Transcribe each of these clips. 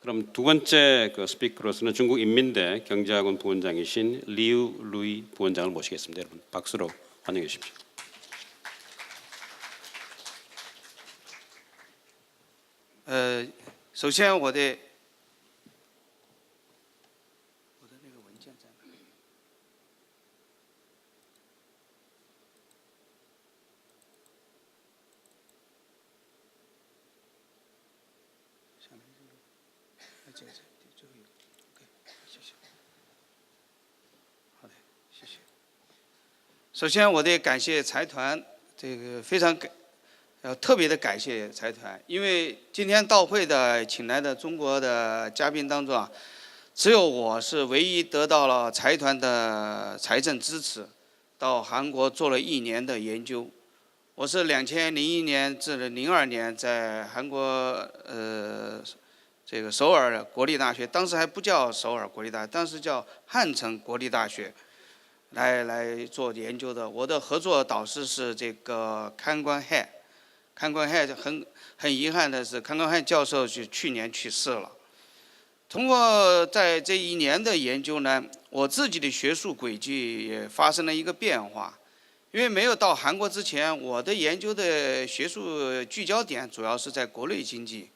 그럼 두 번째 그 스피커로서는 중국 인민대 경제학원 부원장이신 리우 루이 부원장을 모시겠습니다. 여러분 박수로 환영해 주십시오. 呃，首先我的 首先，我得感谢财团，这个非常感。要特别的感谢财团，因为今天到会的请来的中国的嘉宾当中啊，只有我是唯一得到了财团的财政支持，到韩国做了一年的研究。我是两千零一年至零二年在韩国呃这个首尔国立大学，当时还不叫首尔国立大学，当时叫汉城国立大学，来来做研究的。我的合作导师是这个康官汉。康光汉很很遗憾的是，康光汉教授是去年去世了。通过在这一年的研究呢，我自己的学术轨迹也发生了一个变化。因为没有到韩国之前，我的研究的学术聚焦点主要是在国内经济、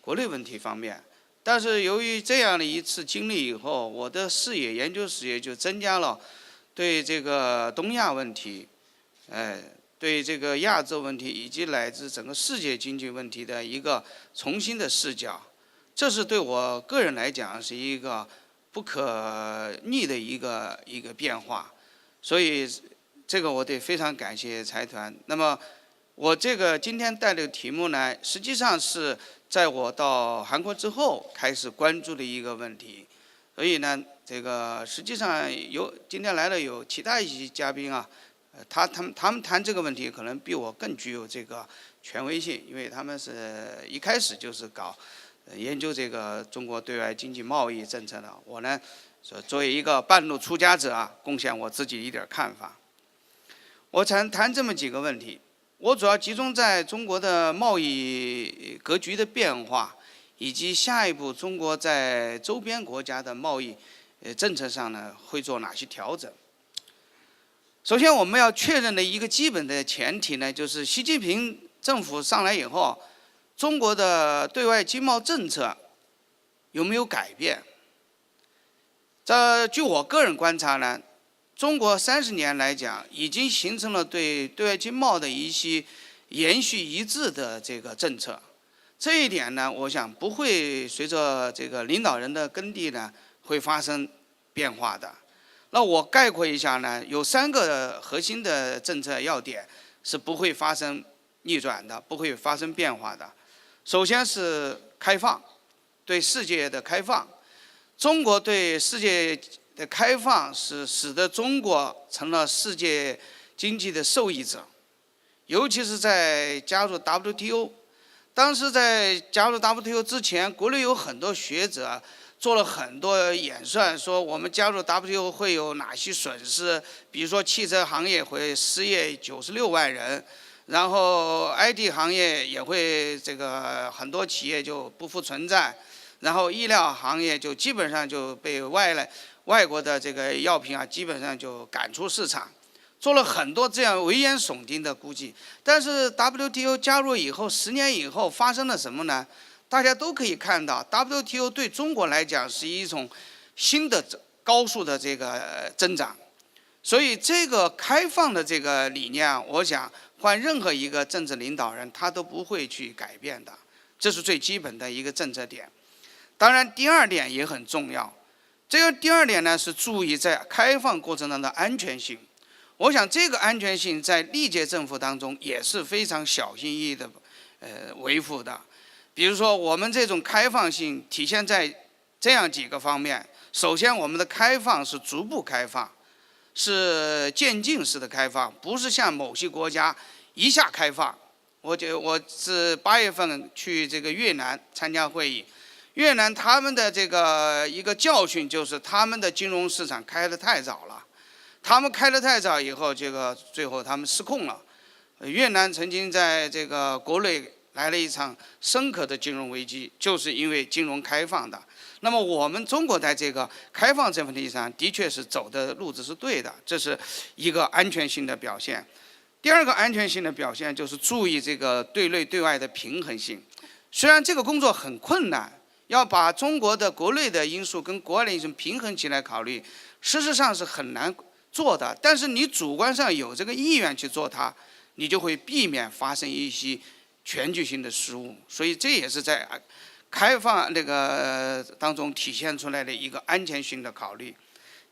国内问题方面。但是由于这样的一次经历以后，我的视野、研究视野就增加了对这个东亚问题，哎。对这个亚洲问题以及乃至整个世界经济问题的一个重新的视角，这是对我个人来讲是一个不可逆的一个一个变化，所以这个我得非常感谢财团。那么我这个今天带的题目呢，实际上是在我到韩国之后开始关注的一个问题，所以呢，这个实际上有今天来了有其他一些嘉宾啊。他他们他们谈这个问题可能比我更具有这个权威性，因为他们是一开始就是搞研究这个中国对外经济贸易政策的。我呢，作为一个半路出家者啊，贡献我自己一点看法。我谈谈这么几个问题，我主要集中在中国的贸易格局的变化，以及下一步中国在周边国家的贸易呃政策上呢会做哪些调整。首先，我们要确认的一个基本的前提呢，就是习近平政府上来以后，中国的对外经贸政策有没有改变？这据我个人观察呢，中国三十年来讲，已经形成了对对外经贸的一些延续一致的这个政策。这一点呢，我想不会随着这个领导人的耕地呢，会发生变化的。那我概括一下呢，有三个核心的政策要点是不会发生逆转的，不会发生变化的。首先是开放，对世界的开放。中国对世界的开放是使得中国成了世界经济的受益者，尤其是在加入 WTO。当时在加入 WTO 之前，国内有很多学者。做了很多演算，说我们加入 WTO 会有哪些损失？比如说汽车行业会失业九十六万人，然后 IT 行业也会这个很多企业就不复存在，然后医疗行业就基本上就被外来外国的这个药品啊，基本上就赶出市场，做了很多这样危言耸听的估计。但是 WTO 加入以后，十年以后发生了什么呢？大家都可以看到，WTO 对中国来讲是一种新的高速的这个增长，所以这个开放的这个理念，我想换任何一个政治领导人他都不会去改变的，这是最基本的一个政策点。当然，第二点也很重要，这个第二点呢是注意在开放过程当中的安全性。我想这个安全性在历届政府当中也是非常小心翼翼的，呃，维护的。比如说，我们这种开放性体现在这样几个方面。首先，我们的开放是逐步开放，是渐进式的开放，不是像某些国家一下开放。我就我是八月份去这个越南参加会议，越南他们的这个一个教训就是他们的金融市场开得太早了，他们开得太早以后，这个最后他们失控了。越南曾经在这个国内。来了一场深刻的金融危机，就是因为金融开放的。那么我们中国在这个开放这问题上，的确是走的路子是对的，这是一个安全性的表现。第二个安全性的表现就是注意这个对内对外的平衡性。虽然这个工作很困难，要把中国的国内的因素跟国外的因素平衡起来考虑，事实上是很难做的。但是你主观上有这个意愿去做它，你就会避免发生一些全局性的失误。所以这也是在开放那个当中体现出来的一个安全性的考虑。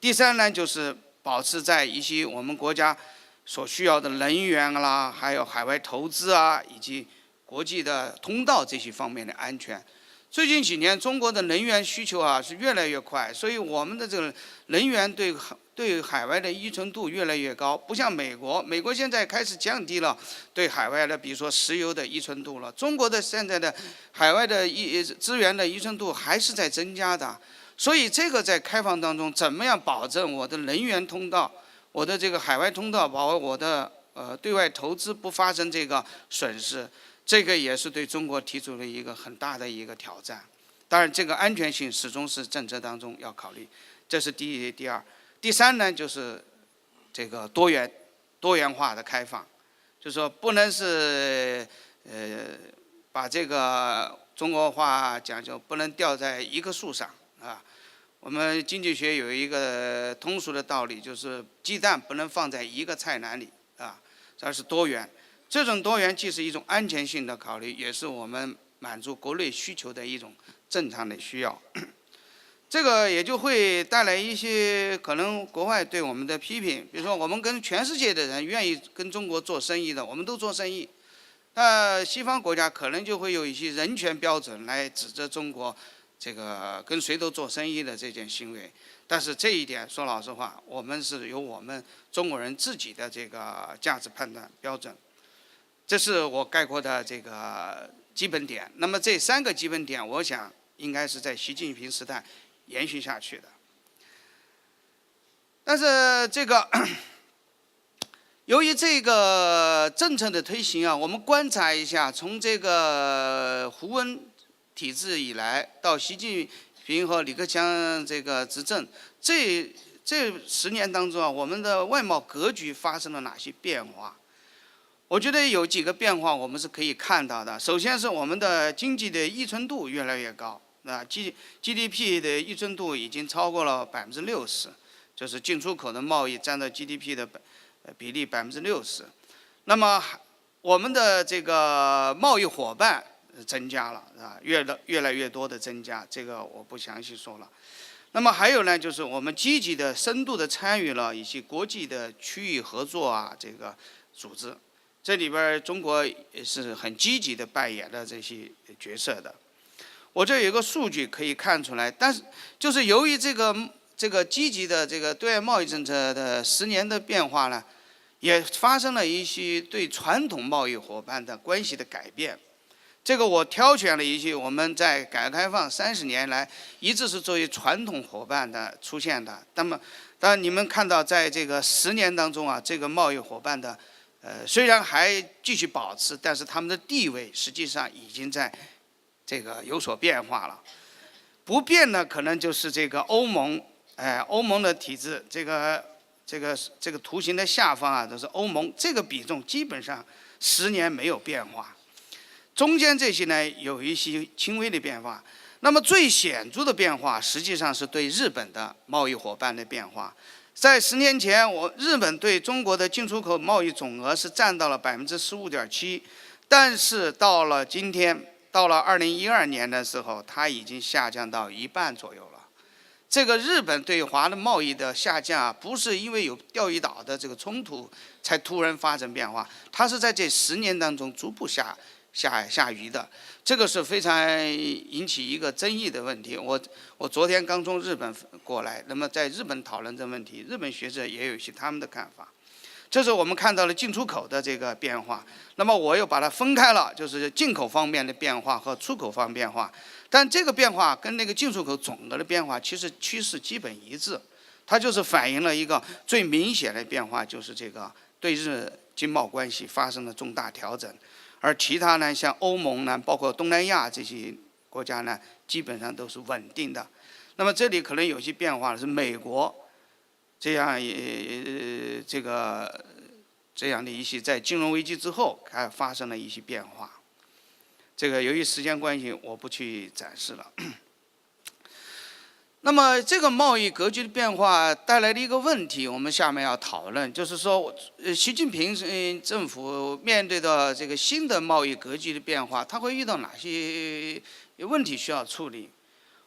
第三呢，就是保持在一些我们国家所需要的能源啦，还有海外投资啊，以及国际的通道这些方面的安全。最近几年，中国的能源需求啊是越来越快，所以我们的这个能源对对海外的依存度越来越高。不像美国，美国现在开始降低了对海外的，比如说石油的依存度了。中国的现在的海外的依资源的依存度还是在增加的。所以这个在开放当中，怎么样保证我的能源通道，我的这个海外通道，保我的呃对外投资不发生这个损失？这个也是对中国提出了一个很大的一个挑战，当然这个安全性始终是政策当中要考虑，这是第一、第二、第三呢，就是这个多元、多元化的开放，就说不能是呃把这个中国话讲究不能吊在一棵树上啊。我们经济学有一个通俗的道理，就是鸡蛋不能放在一个菜篮里啊，这是多元。这种多元既是一种安全性的考虑，也是我们满足国内需求的一种正常的需要。这个也就会带来一些可能国外对我们的批评，比如说我们跟全世界的人愿意跟中国做生意的，我们都做生意。那西方国家可能就会有一些人权标准来指责中国这个跟谁都做生意的这件行为。但是这一点说老实话，我们是有我们中国人自己的这个价值判断标准。这是我概括的这个基本点。那么这三个基本点，我想应该是在习近平时代延续下去的。但是这个，由于这个政策的推行啊，我们观察一下，从这个胡温体制以来到习近平和李克强这个执政，这这十年当中啊，我们的外贸格局发生了哪些变化？我觉得有几个变化，我们是可以看到的。首先是我们的经济的依存度越来越高，啊，G GDP 的依存度已经超过了百分之六十，就是进出口的贸易占到 GDP 的百比例百分之六十。那么我们的这个贸易伙伴增加了，啊，越来越来越多的增加，这个我不详细说了。那么还有呢，就是我们积极的、深度的参与了一些国际的区域合作啊，这个组织。这里边中国是很积极的扮演了这些角色的。我这有一个数据可以看出来，但是就是由于这个这个积极的这个对外贸易政策的十年的变化呢，也发生了一些对传统贸易伙伴的关系的改变。这个我挑选了一些我们在改革开放三十年来一直是作为传统伙伴的出现的。那么，当你们看到在这个十年当中啊，这个贸易伙伴的。呃，虽然还继续保持，但是他们的地位实际上已经在这个有所变化了。不变的可能就是这个欧盟，哎，欧盟的体制，这个这个这个图形的下方啊，都是欧盟这个比重基本上十年没有变化。中间这些呢，有一些轻微的变化。那么最显著的变化，实际上是对日本的贸易伙伴的变化。在十年前，我日本对中国的进出口贸易总额是占到了百分之十五点七，但是到了今天，到了二零一二年的时候，它已经下降到一半左右了。这个日本对华的贸易的下降啊，不是因为有钓鱼岛的这个冲突才突然发生变化，它是在这十年当中逐步下。下下移的，这个是非常引起一个争议的问题。我我昨天刚从日本过来，那么在日本讨论这个问题，日本学者也有一些他们的看法。这是我们看到了进出口的这个变化，那么我又把它分开了，就是进口方面的变化和出口方变化。但这个变化跟那个进出口总额的变化其实趋势基本一致，它就是反映了一个最明显的变化，就是这个对日经贸关系发生了重大调整。而其他呢，像欧盟呢，包括东南亚这些国家呢，基本上都是稳定的。那么这里可能有些变化是美国这样也这个这样的一些在金融危机之后，还发生了一些变化。这个由于时间关系，我不去展示了。那么这个贸易格局的变化带来的一个问题，我们下面要讨论，就是说，习近平政府面对的这个新的贸易格局的变化，他会遇到哪些问题需要处理？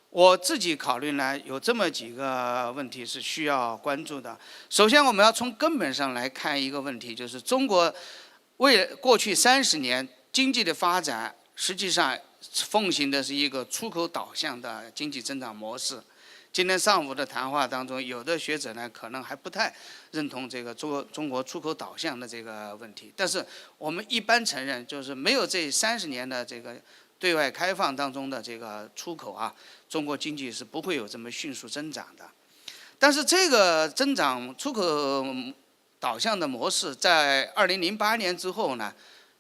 我自己考虑呢，有这么几个问题是需要关注的。首先，我们要从根本上来看一个问题，就是中国为过去三十年经济的发展，实际上奉行的是一个出口导向的经济增长模式。今天上午的谈话当中，有的学者呢可能还不太认同这个中中国出口导向的这个问题，但是我们一般承认，就是没有这三十年的这个对外开放当中的这个出口啊，中国经济是不会有这么迅速增长的。但是这个增长出口导向的模式，在二零零八年之后呢，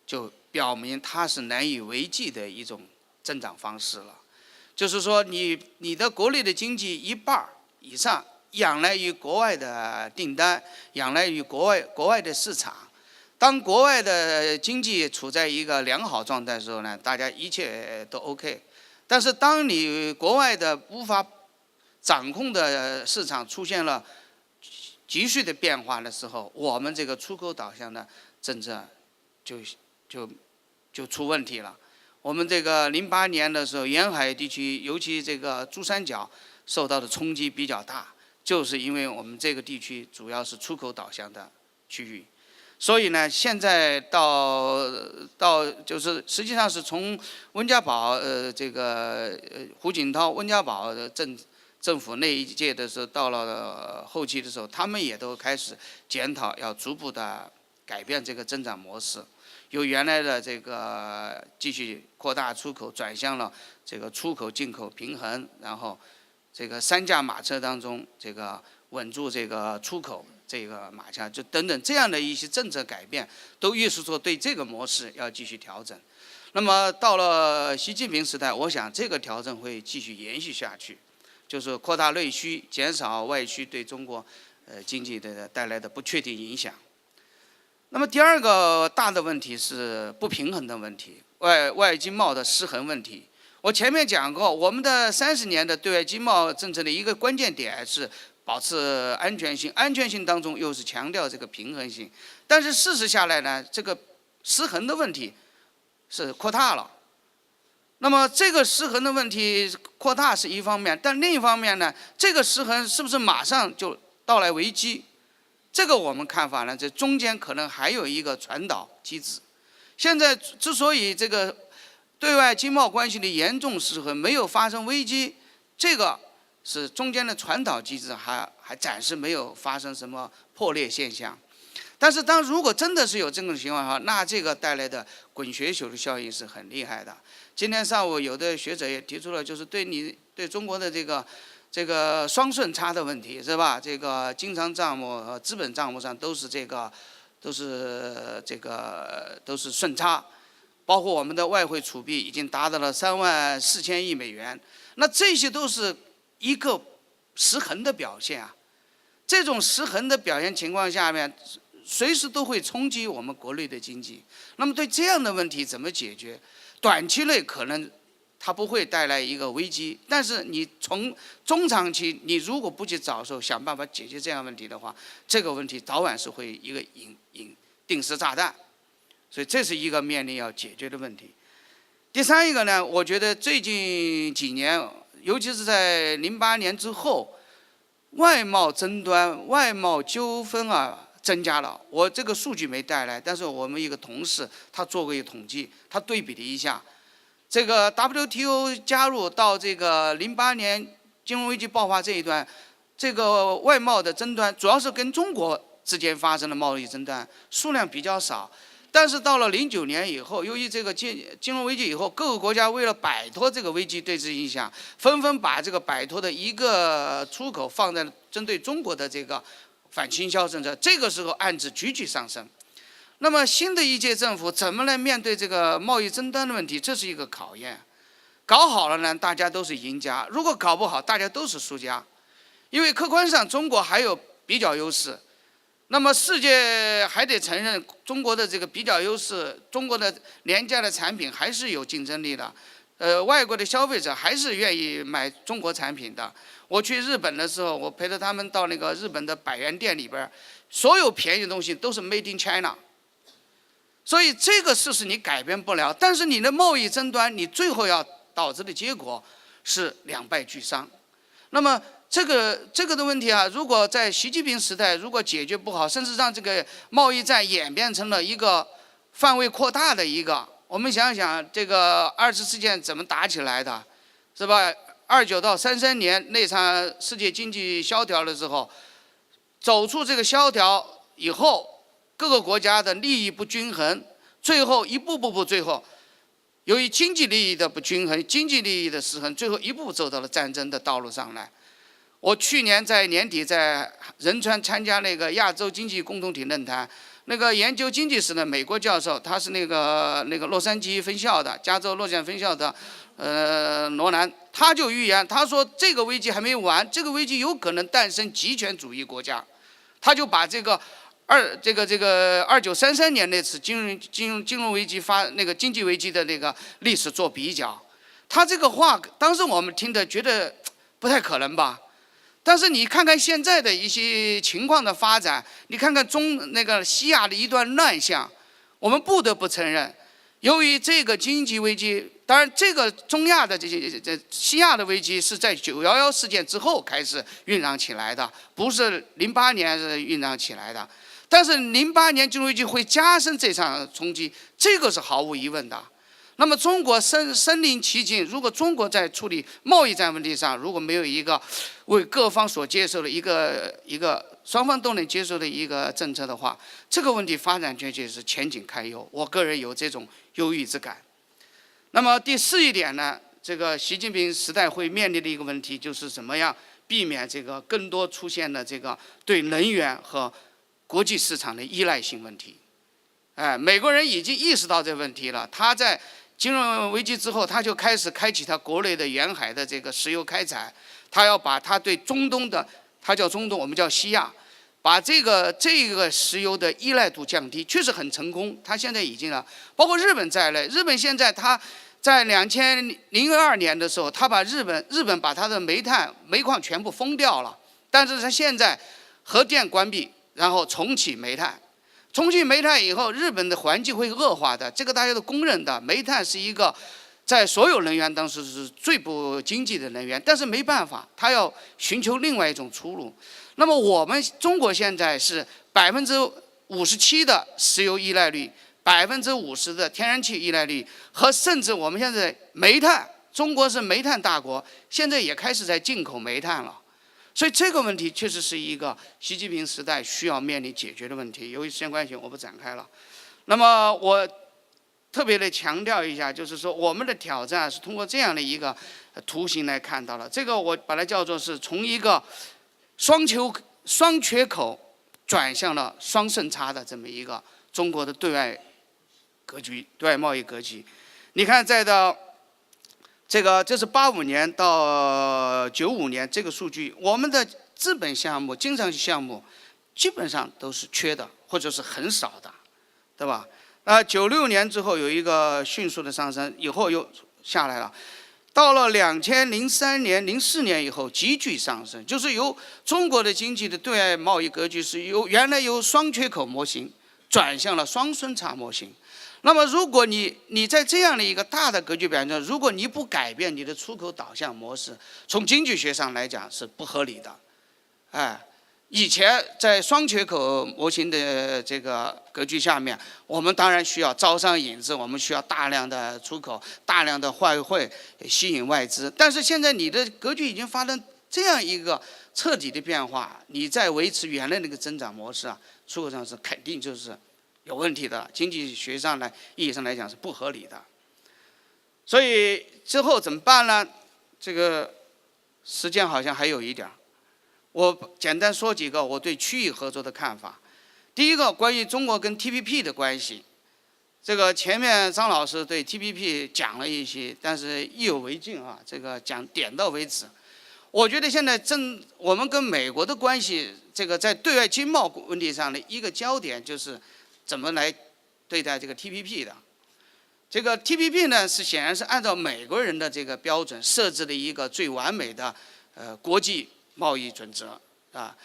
就表明它是难以为继的一种增长方式了。就是说，你你的国内的经济一半以上仰赖于国外的订单，仰赖于国外国外的市场。当国外的经济处在一个良好状态的时候呢，大家一切都 OK。但是当你国外的无法掌控的市场出现了急剧的变化的时候，我们这个出口导向的政策就就就出问题了。我们这个零八年的时候，沿海地区，尤其这个珠三角，受到的冲击比较大，就是因为我们这个地区主要是出口导向的区域，所以呢，现在到到就是实际上是从温家宝呃这个胡锦涛温家宝的政政府那一届的时候，到了后期的时候，他们也都开始检讨，要逐步的改变这个增长模式。由原来的这个继续扩大出口，转向了这个出口进口平衡，然后这个三驾马车当中，这个稳住这个出口这个马车，就等等这样的一些政策改变，都预示说对这个模式要继续调整。那么到了习近平时代，我想这个调整会继续延续下去，就是扩大内需，减少外需对中国呃经济的带来的不确定影响。那么第二个大的问题是不平衡的问题，外外经贸的失衡问题。我前面讲过，我们的三十年的对外经贸政策的一个关键点是保持安全性，安全性当中又是强调这个平衡性。但是事实下来呢，这个失衡的问题是扩大了。那么这个失衡的问题扩大是一方面，但另一方面呢，这个失衡是不是马上就到来危机？这个我们看法呢，这中间可能还有一个传导机制。现在之所以这个对外经贸关系的严重失衡没有发生危机，这个是中间的传导机制还还暂时没有发生什么破裂现象。但是当如果真的是有这种情况的话，那这个带来的滚雪球的效应是很厉害的。今天上午有的学者也提出了，就是对你对中国的这个。这个双顺差的问题是吧？这个经常账目和资本账目上都是这个，都是这个都是顺差，包括我们的外汇储备已经达到了三万四千亿美元，那这些都是一个失衡的表现啊。这种失衡的表现情况下面，随时都会冲击我们国内的经济。那么对这样的问题怎么解决？短期内可能。它不会带来一个危机，但是你从中长期，你如果不去早候想办法解决这样问题的话，这个问题早晚是会一个引引定时炸弹，所以这是一个面临要解决的问题。第三一个呢，我觉得最近几年，尤其是在零八年之后，外贸争端、外贸纠纷啊增加了。我这个数据没带来，但是我们一个同事他做过一个统计，他对比了一下。这个 WTO 加入到这个零八年金融危机爆发这一段，这个外贸的争端主要是跟中国之间发生的贸易争端，数量比较少。但是到了零九年以后，由于这个金金融危机以后，各个国家为了摆脱这个危机对峙影响，纷纷把这个摆脱的一个出口放在针对中国的这个反倾销政策，这个时候案子急剧上升。那么新的一届政府怎么来面对这个贸易争端的问题？这是一个考验。搞好了呢，大家都是赢家；如果搞不好，大家都是输家。因为客观上中国还有比较优势，那么世界还得承认中国的这个比较优势，中国的廉价的产品还是有竞争力的。呃，外国的消费者还是愿意买中国产品的。我去日本的时候，我陪着他们到那个日本的百元店里边，所有便宜的东西都是 Made in China。所以这个事实你改变不了，但是你的贸易争端，你最后要导致的结果是两败俱伤。那么这个这个的问题啊，如果在习近平时代如果解决不好，甚至让这个贸易战演变成了一个范围扩大的一个，我们想想这个二次世界怎么打起来的，是吧？二九到三三年那场世界经济萧条的时候，走出这个萧条以后，各个国家的利益不均衡，最后一步步步最后，由于经济利益的不均衡、经济利益的失衡，最后一步走到了战争的道路上来。我去年在年底在仁川参加那个亚洲经济共同体论坛。那个研究经济史的美国教授，他是那个那个洛杉矶分校的，加州洛杉分校的，呃，罗南，他就预言，他说这个危机还没完，这个危机有可能诞生极权主义国家，他就把这个二这个这个二九三三年那次金融金融金融危机发那个经济危机的那个历史做比较，他这个话当时我们听的觉得不太可能吧。但是你看看现在的一些情况的发展，你看看中那个西亚的一段乱象，我们不得不承认，由于这个经济危机，当然这个中亚的这些这西亚的危机是在九幺幺事件之后开始酝酿起来的，不是零八年是酝酿起来的。但是零八年金融危机会加深这场冲击，这个是毫无疑问的。那么中国身身临其境，如果中国在处理贸易战问题上，如果没有一个为各方所接受的一个一个双方都能接受的一个政策的话，这个问题发展确确是前景堪忧。我个人有这种忧郁之感。那么第四一点呢，这个习近平时代会面临的一个问题就是怎么样避免这个更多出现的这个对能源和国际市场的依赖性问题。哎，美国人已经意识到这问题了，他在。金融危机之后，他就开始开启他国内的沿海的这个石油开采，他要把他对中东的，他叫中东，我们叫西亚，把这个这个石油的依赖度降低，确实很成功。他现在已经了，包括日本在内，日本现在他在两千零二年的时候，他把日本日本把他的煤炭煤矿全部封掉了，但是他现在核电关闭，然后重启煤炭。冲进煤炭以后，日本的环境会恶化的，这个大家都公认的。煤炭是一个在所有能源当中是最不经济的能源，但是没办法，它要寻求另外一种出路。那么我们中国现在是百分之五十七的石油依赖率，百分之五十的天然气依赖率，和甚至我们现在煤炭，中国是煤炭大国，现在也开始在进口煤炭了。所以这个问题确实是一个习近平时代需要面临解决的问题。由于时间关系，我不展开了。那么我特别的强调一下，就是说我们的挑战是通过这样的一个图形来看到了。这个我把它叫做是从一个双球双缺口转向了双胜差的这么一个中国的对外格局、对外贸易格局。你看，再到。这个这是八五年到九五年这个数据，我们的资本项目、经常项目基本上都是缺的，或者是很少的，对吧？那，九六年之后有一个迅速的上升，以后又下来了。到了两千零三年、零四年以后急剧上升，就是由中国的经济的对外贸易格局是由原来由双缺口模型转向了双顺差模型。那么，如果你你在这样的一个大的格局表现中，如果你不改变你的出口导向模式，从经济学上来讲是不合理的。哎，以前在双缺口模型的这个格局下面，我们当然需要招商引资，我们需要大量的出口、大量的外汇吸引外资。但是现在你的格局已经发生这样一个彻底的变化，你在维持原来那个增长模式啊，出口上是肯定就是。有问题的，经济学上来意义上来讲是不合理的，所以之后怎么办呢？这个时间好像还有一点，我简单说几个我对区域合作的看法。第一个关于中国跟 TPP 的关系，这个前面张老师对 TPP 讲了一些，但是意犹未尽啊，这个讲点到为止。我觉得现在正我们跟美国的关系，这个在对外经贸问题上的一个焦点就是怎么来对待这个 TPP 的。这个 TPP 呢是显然是按照美国人的这个标准设置的一个最完美的呃国际贸易准则啊。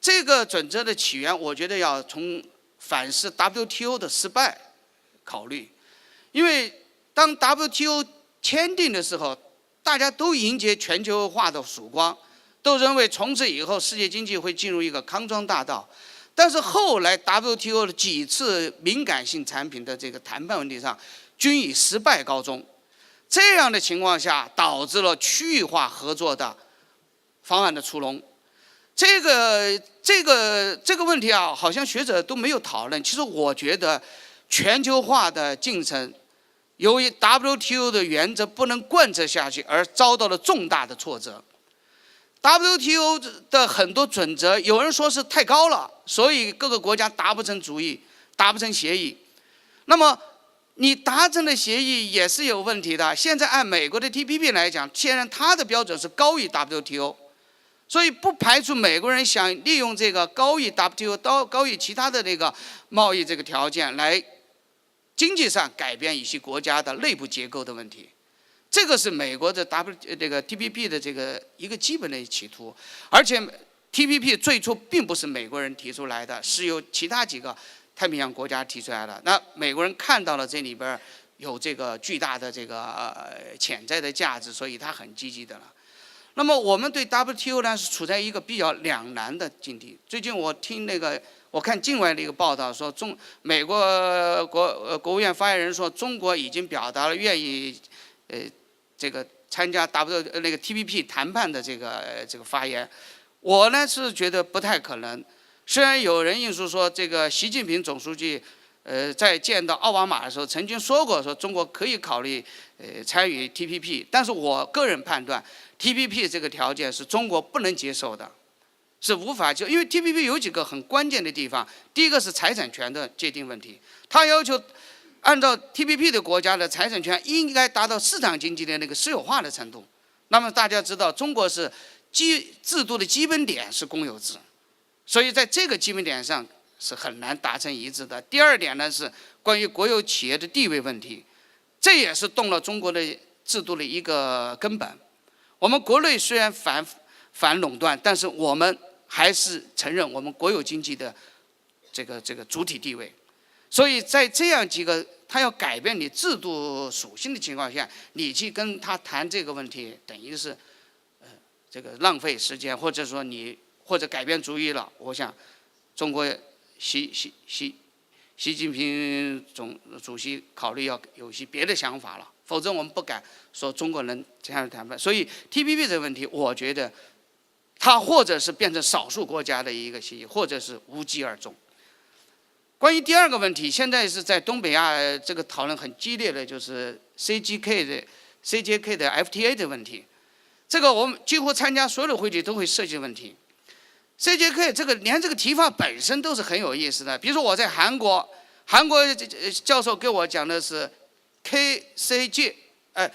这个准则的起源，我觉得要从反思 WTO 的失败考虑，因为当 WTO 签订的时候。大家都迎接全球化的曙光，都认为从此以后世界经济会进入一个康庄大道。但是后来 WTO 的几次敏感性产品的这个谈判问题上，均以失败告终。这样的情况下，导致了区域化合作的方案的出笼。这个这个这个问题啊，好像学者都没有讨论。其实我觉得，全球化的进程。由于 WTO 的原则不能贯彻下去，而遭到了重大的挫折。WTO 的很多准则，有人说是太高了，所以各个国家达不成主意，达不成协议。那么你达成的协议也是有问题的。现在按美国的 TPP 来讲，现在它的标准是高于 WTO，所以不排除美国人想利用这个高于 WTO、高高于其他的这个贸易这个条件来。经济上改变一些国家的内部结构的问题，这个是美国的 W 这个 TPP 的这个一个基本的企图，而且 TPP 最初并不是美国人提出来的，是由其他几个太平洋国家提出来的。那美国人看到了这里边有这个巨大的这个呃潜在的价值，所以他很积极的了。那么我们对 WTO 呢是处在一个比较两难的境地。最近我听那个。我看境外的一个报道说，中美国国呃国务院发言人说，中国已经表达了愿意，呃，这个参加 W 那个 TPP 谈判的这个这个发言。我呢是觉得不太可能。虽然有人硬是说，这个习近平总书记，呃，在见到奥巴马的时候曾经说过，说中国可以考虑呃参与 TPP，但是我个人判断，TPP 这个条件是中国不能接受的。是无法就，因为 TPP 有几个很关键的地方。第一个是财产权的界定问题，它要求按照 TPP 的国家的财产权应该达到市场经济的那个私有化的程度。那么大家知道，中国是基制度的基本点是公有制，所以在这个基本点上是很难达成一致的。第二点呢是关于国有企业的地位问题，这也是动了中国的制度的一个根本。我们国内虽然反反垄断，但是我们还是承认我们国有经济的这个这个主体地位，所以在这样几个他要改变你制度属性的情况下，你去跟他谈这个问题，等于是呃这个浪费时间，或者说你或者改变主意了。我想，中国习习习习近平总主席考虑要有些别的想法了，否则我们不敢说中国人这样谈判。所以 T P P 这个问题，我觉得。它或者是变成少数国家的一个协议，或者是无疾而终。关于第二个问题，现在是在东北亚这个讨论很激烈的就是 CGK 的 CJK 的 FTA 的问题。这个我们几乎参加所有的会议都会涉及问题。CJK 这个连这个提法本身都是很有意思的。比如说我在韩国，韩国教授给我讲的是 KCJ，呃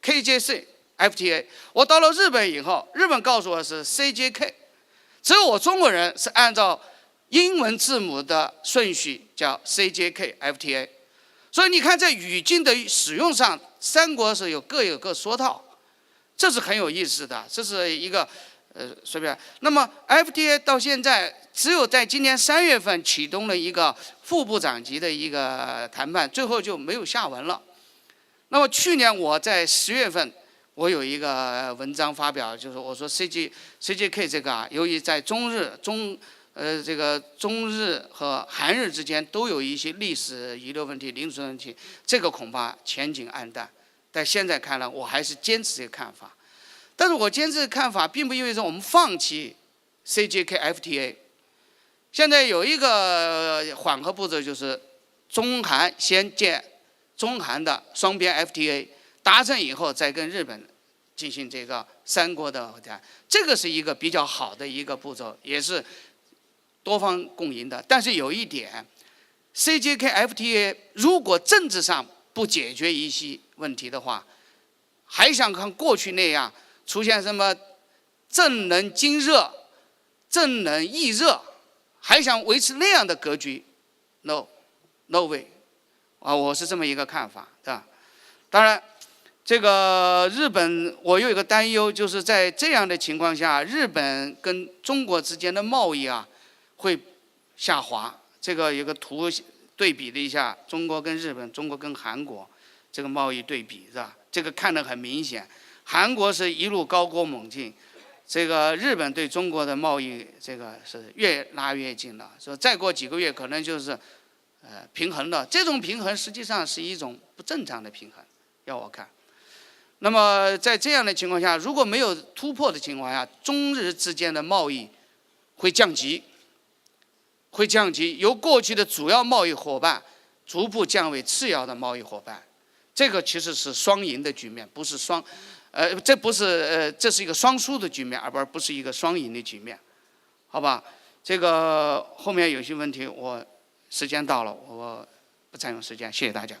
，KJC。FTA，我到了日本以后，日本告诉我是 CJK，只有我中国人是按照英文字母的顺序叫 CJK FTA，所以你看在语境的使用上，三国是有各有各说套，这是很有意思的，这是一个呃随便。那么 FTA 到现在只有在今年三月份启动了一个副部长级的一个谈判，最后就没有下文了。那么去年我在十月份。我有一个文章发表，就是我说 C G C J K 这个啊，由于在中日中呃这个中日和韩日之间都有一些历史遗留问题、领土问题，这个恐怕前景黯淡。但现在看来，我还是坚持这个看法。但是我坚持的看法，并不意味着我们放弃 C J K F T A。现在有一个缓和步骤，就是中韩先建中韩的双边 F T A。达成以后，再跟日本进行这个三国的会谈，这个是一个比较好的一个步骤，也是多方共赢的。但是有一点，CJK FTA 如果政治上不解决一些问题的话，还想像过去那样出现什么正能经热、正能易热，还想维持那样的格局？No，No way，啊，我是这么一个看法，对吧？当然。这个日本，我有一个担忧，就是在这样的情况下，日本跟中国之间的贸易啊会下滑。这个有个图对比了一下，中国跟日本，中国跟韩国这个贸易对比是吧？这个看得很明显，韩国是一路高歌猛进，这个日本对中国的贸易这个是越拉越近了。说再过几个月可能就是呃平衡了，这种平衡实际上是一种不正常的平衡，要我看。那么在这样的情况下，如果没有突破的情况下，中日之间的贸易会降级，会降级，由过去的主要贸易伙伴逐步降为次要的贸易伙伴。这个其实是双赢的局面，不是双，呃，这不是呃，这是一个双输的局面，而不不是一个双赢的局面，好吧？这个后面有些问题，我时间到了，我不占用时间，谢谢大家。